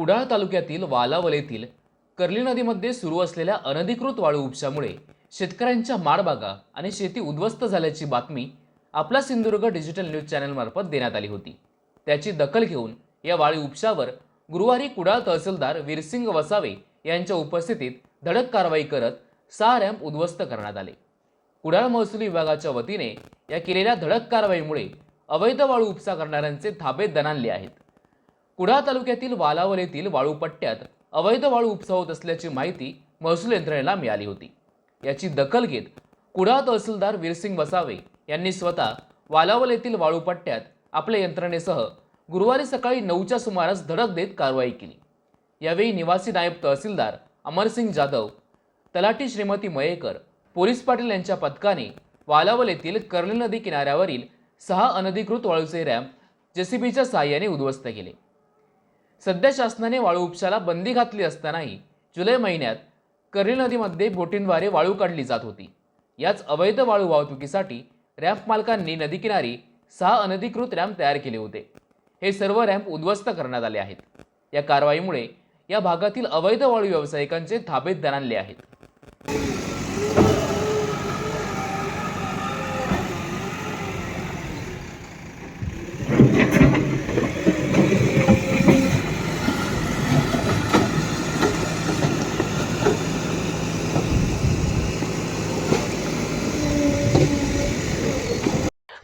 कुडाळ तालुक्यातील वालावलेतील कर्ली नदीमध्ये सुरू असलेल्या अनधिकृत वाळू उपशामुळे शेतकऱ्यांच्या माळबागा आणि शेती उद्ध्वस्त झाल्याची बातमी आपला सिंधुदुर्ग डिजिटल न्यूज चॅनलमार्फत देण्यात आली होती. त्याची दखल घेऊन या वाळू उपशावर गुरुवारी कुडाळ तहसीलदार वीरसिंग वसावे यांच्या उपस्थितीत धडक कारवाई करत सहा रॅम्प उद्ध्वस्त करण्यात आले. कुडाळ महसूल विभागाच्या वतीने या केलेल्या धडक कारवाईमुळे अवैध वाळू उपसा करणाऱ्यांचे थाबे दणाणले आहेत. कुडाळ तालुक्यातील वालावल येथील वाळू पट्ट्यात अवैध वाळू उपसा होत असल्याची माहिती महसूल यंत्रणेला मिळाली होती. याची दखल घेत कुडाळ तहसीलदार वीरसिंग वसावे यांनी स्वतः वालावल येथील वाळू पट्ट्यात आपल्या यंत्रणेसह गुरुवारी सकाळी नऊच्या सुमारास धडक देत कारवाई केली. यावेळी निवासी नायब तहसीलदार अमरसिंग जाधव तलाठी श्रीमती मयेकर पोलीस पाटील यांच्या पथकाने वालावल येथील कर्ली नदी किनाऱ्यावरील सहा अनधिकृत वाळूचे रॅम्प जेसीबीच्या सहाय्याने उद्ध्वस्त केले. सध्या शासनाने वाळू उपशाला बंदी घातली असतानाही जुलै महिन्यात कर्ली नदीमध्ये बोटींद्वारे वाळू काढली जात होती. याच अवैध वाळू वाहतुकीसाठी रॅम्प मालकांनी नदीकिनारी सहा अनधिकृत रॅम्प तयार केले होते. हे सर्व रॅम्प उद्ध्वस्त करण्यात आले आहेत. या कारवाईमुळे या भागातील अवैध वाळू व्यावसायिकांचे थाबे दणाणले आहेत.